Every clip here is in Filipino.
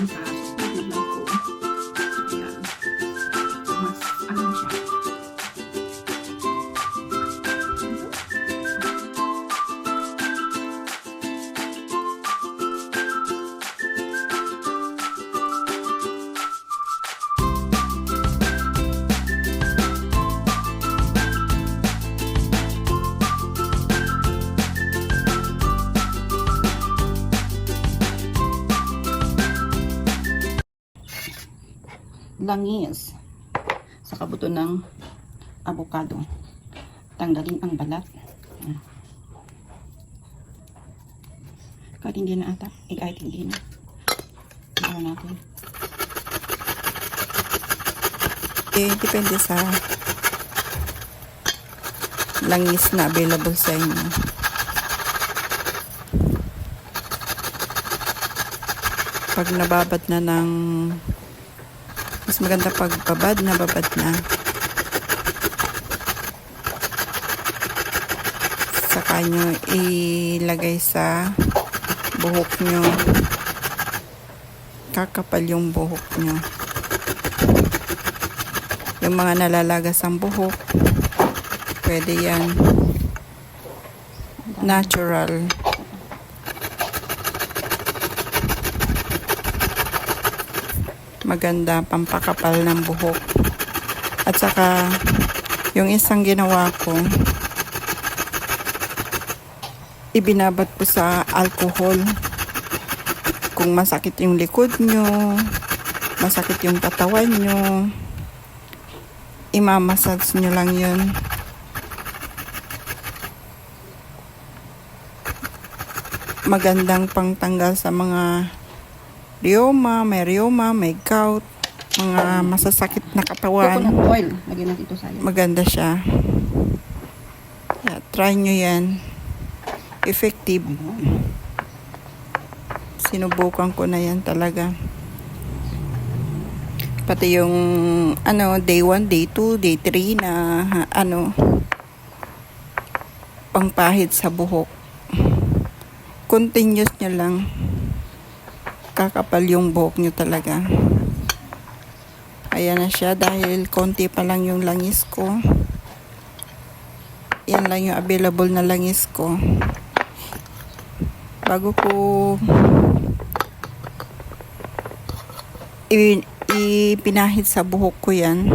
lang langis sa kabuto ng avocado. Tanggalin ang balat. Kahit hindi na ata. Eh, kahit hindi na. Tingnan natin. Eh, depende sa langis na available sa inyo. Pag nababad na ng maganda pag babad na babad na. Saka nyo ilagay sa buhok nyo. Kakapal yung buhok nyo. Yung mga nalalagas ang buhok, pwede yan. Natural. Maganda, pampakapal ng buhok. At saka, yung isang ginawa ko, ibinabat ko sa alcohol. Kung masakit yung likod nyo, masakit yung katawan nyo, imamassage nyo lang yun. Magandang pangtanggal sa mga rheuma, may rheuma, may gout, mga masasakit na katawan. Coconut oil. Lagyan natin ito sa iyo. Maganda siya. Yeah, try nyo yan. Effective. Sinubukan ko na yan talaga. Pati yung ano, day 1, day 2, day 3 na ano pangpahid sa buhok. Continuous nyo lang. Kakapal yung buhok nyo talaga. Ayan na siya dahil konti pa lang yung langis ko. Yan lang yung available na langis ko. Bago ko ipinahid sa buhok ko yan,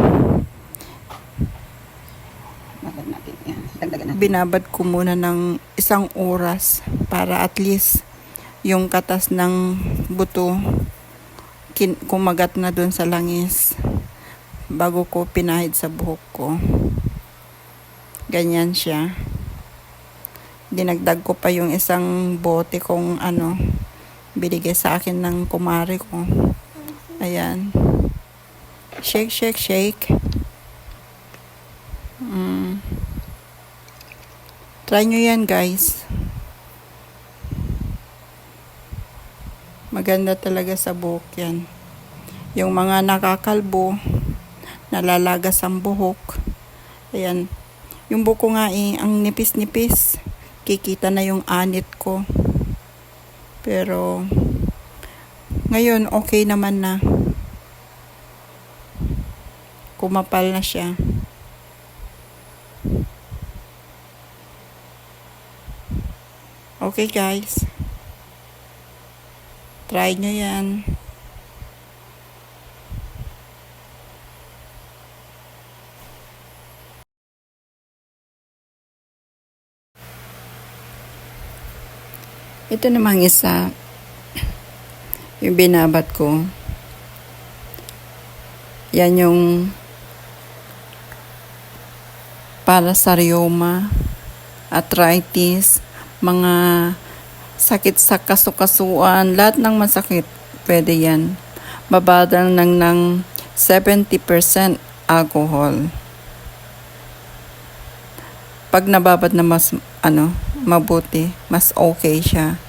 binabad ko muna ng isang oras para at least yung katas ng buto kin- kumagat na dun sa langis bago ko pinahid sa buhok ko. Ganyan siya. Dinagdag ko pa yung isang bote kong ano, binigay sa akin ng kumari ko. Ayan. Shake, shake, shake. Mm. Try nyo yan, guys. Maganda talaga sa buhok yan. Yung mga nakakalbo, nalalagas ang buhok. Ayan. Yung buko nga eh, ang nipis-nipis. Kikita na yung anit ko. Pero, ngayon, okay naman na. Kumapal na siya. Okay guys. Try nyo yan. Ito namang isa. Yung binabat ko. Yan yung para sa rheuma, arthritis, mga sakit sa kasukasuan, lahat ng masakit, pwede yan. Babadal ng ng 70% alcohol. Pag nababad na mas, ano, mabuti, mas okay siya.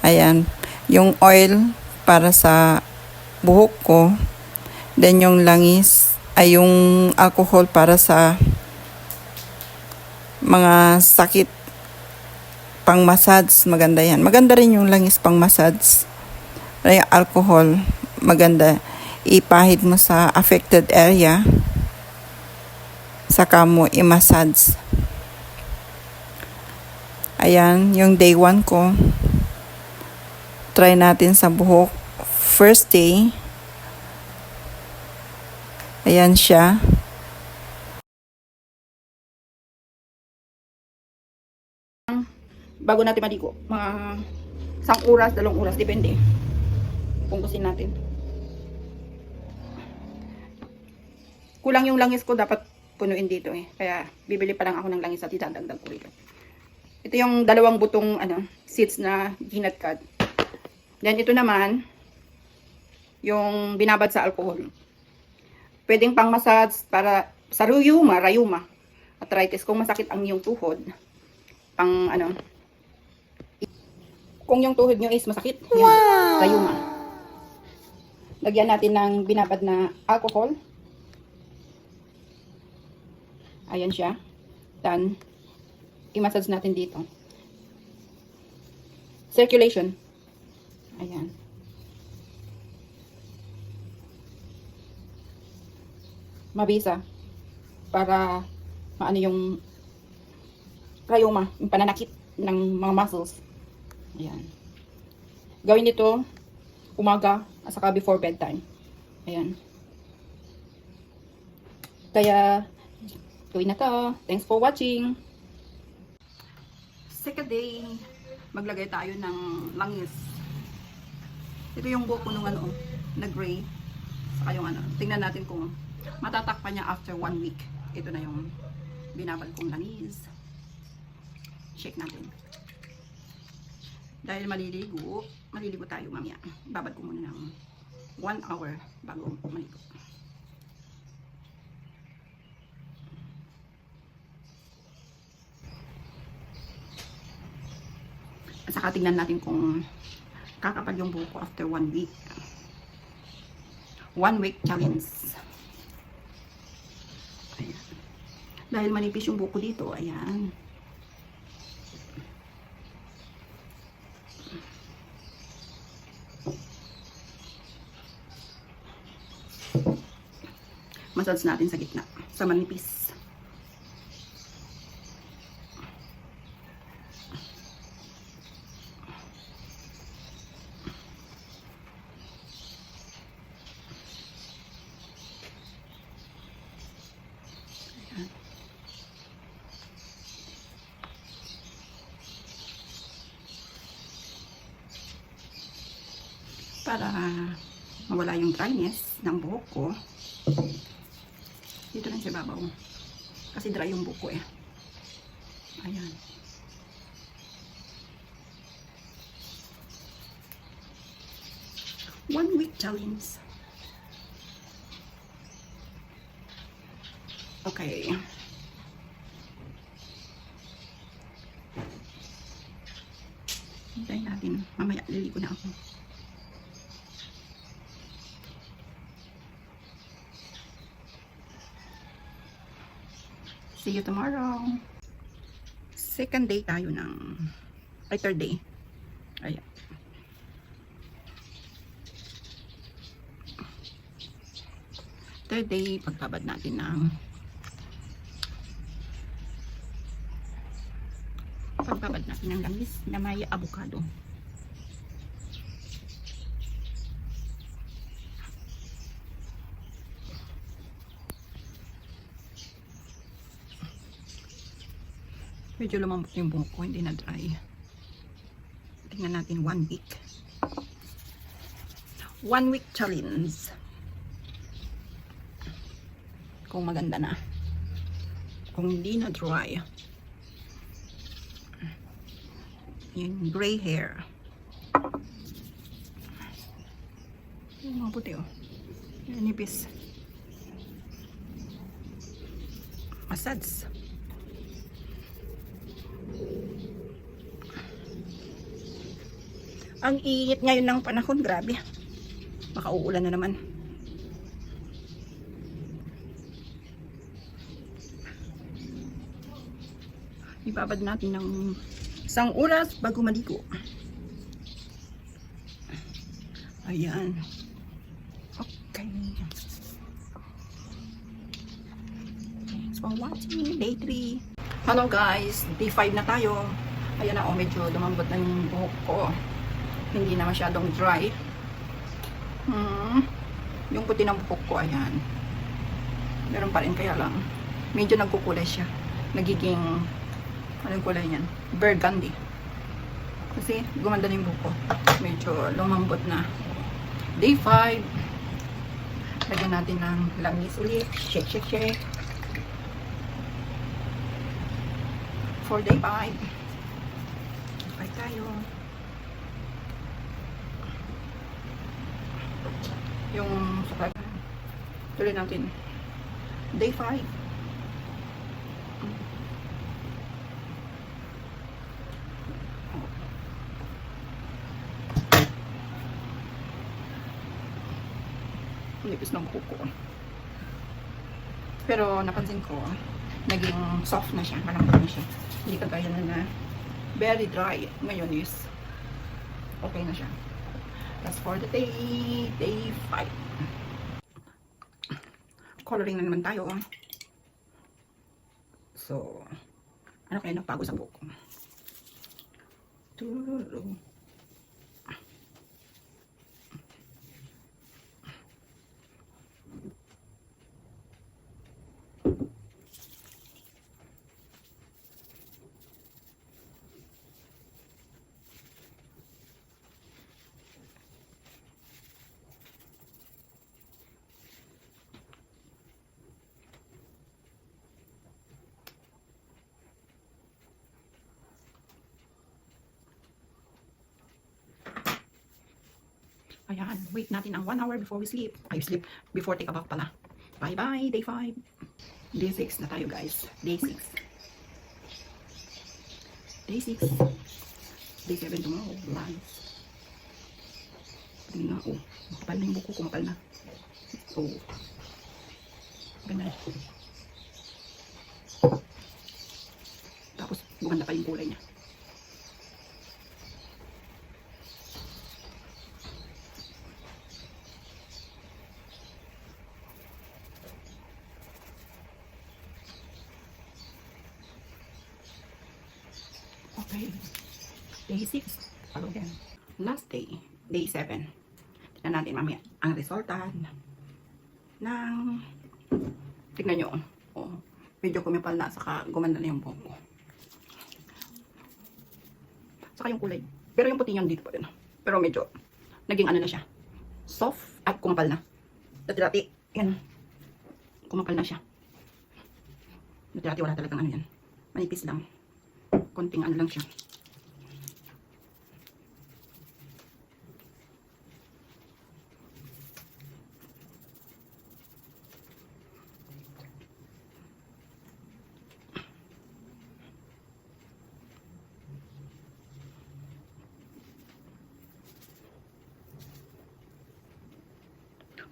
Ayan. Yung oil para sa buhok ko, then yung langis, ay yung alcohol para sa mga sakit pang massage, maganda yan. Maganda rin yung langis pang massage. yung alcohol, maganda ipahid mo sa affected area saka mo i-massage. Ayan, yung day 1 ko. Try natin sa buhok. First day. Ayan siya. Bago natin maligo, mga isang oras, dalawang oras, depende. Pungkusin natin. Kulang yung langis ko, dapat punuin dito eh. Kaya bibili pa lang ako ng langis at idadagdag ko rito. Ito yung dalawang butong ano, seeds na ginat cut. Then ito naman, yung binabad sa alcohol. Pwedeng pang massage para sa rayuma, rayuma, arthritis. Kung masakit ang iyong tuhod, pang ano, kung yung tuhod nyo is masakit, yan, rayuma. Lagyan natin ng binabad na alcohol. Ayan siya. Then, i-massage natin dito. Circulation. Ayan. Mabisa. Para maano yung rayuma, yung pananakit ng mga muscles. Ayan. Gawin nito umaga at saka before bedtime. Ayan. Kaya, gawin na to. Thanks for watching. Second day, maglagay tayo ng langis. Ito yung buhok ko nung ano, na gray. Saka yung ano, tingnan natin kung matatakpan niya after one week. Ito na yung binabal kong langis. Shake natin. Dahil maliligo, maliligo tayo mamaya. Babad ko muna ng 1 hour bago maligo. At saka tingnan natin kung kakapal yung buko after 1 week. 1 week challenge. Ayan. Dahil manipis yung buko dito, ayan. Massage natin sa gitna, sa manipis. Para mawala yung dryness ng buhok ko. Dito lang sa babaw. Kasi dry yung buko eh. Ayan. One week challenge. Okay. Hintayin natin. Mamaya liligo na ako. See you tomorrow. Second day tayo ng... Ay, third day. Ayan. Third day, pagbabad natin ng... Pagbabad natin ng langis na may avocado. Medyo lumambot yung buhok ko, hindi na dry. Tingnan natin one week. One week challenge. Kung maganda na. Kung hindi na dry. Yung gray hair. Yung mga puti oh. Yung nipis. Massage. Ang init ngayon ng panahon, grabe. Baka uulan na naman. Ibabad natin ng isang oras bago maligo. Ayan. Okay. Thanks for watching. Day 3. Hello guys. Day 5 na tayo. Ayan na, oh, medyo lumambot na yung buhok ko. Hindi na masyadong dry. Hmm. Yung puti ng buhok ko, ayan. Meron pa rin kaya lang. Medyo nagkukulay siya. Nagiging, anong kulay niyan? Burgundy. Kasi gumanda na yung buhok ko. Medyo lumambot na. Day 5. Lagyan natin ng langis ulit. Shake, shake, shake. For day 5. Bye tayo. Yung sa Tuloy natin. Day 5. nipis ng kuko. Pero napansin ko, naging soft na siya, malambot na siya. Hindi kagaya na na very dry. Ngayon is okay na siya. That's for the day, day 5. Coloring na naman tayo. So, ano kaya nagpago sa buhok ko? Ayan, wait natin ang 1 hour before we sleep. Ay, sleep before take a bath pala. Bye-bye, day 5. Day 6 na tayo, guys. Day 6. Day 6. Day 7 tomorrow. Lunch. Tingnan na, oh. Makapal na yung buko ko, makapal na. Oh. Ganda. Tapos, gumanda pa yung kulay niya. Okay. Day 6. Follow them. Last day. Day 7. Tignan natin mamaya ang resulta ng tignan nyo. Oh, medyo kumipal na saka gumanda na yung buhok ko. Saka yung kulay. Pero yung puti niyan dito pa rin. Pero medyo naging ano na siya. Soft at kumapal na. Dati-dati, yan. Kumapal na siya. Dati-dati wala talagang ano yan. Manipis lang konting ano lang siya.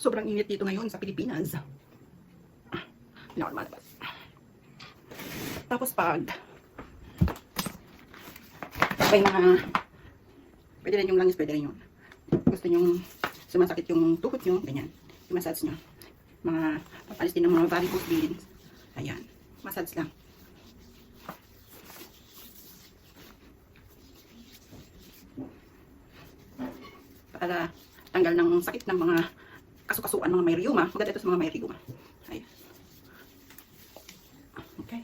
Sobrang init dito ngayon sa Pilipinas. Normal? Tapos pag may mga pwede rin yung langis, pwede rin yung gusto nyong sumasakit yung tuhod nyo, ganyan. I-massage nyo. Mga papalis din ng mga varicose veins. Ayan. Massage lang. Para tanggal ng sakit ng mga kasukasuan, mga may rheuma. Maganda ito sa mga may rheuma. Ayan. Okay.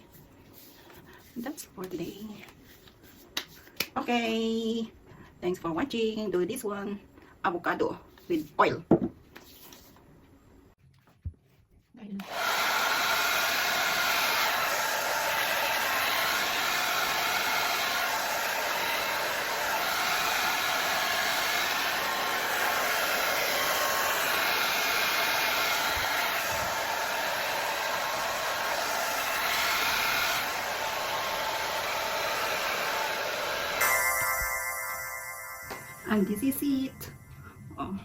That's for today. Okay. Thanks for watching. Do this one. Avocado with oil. And this is it. Oh.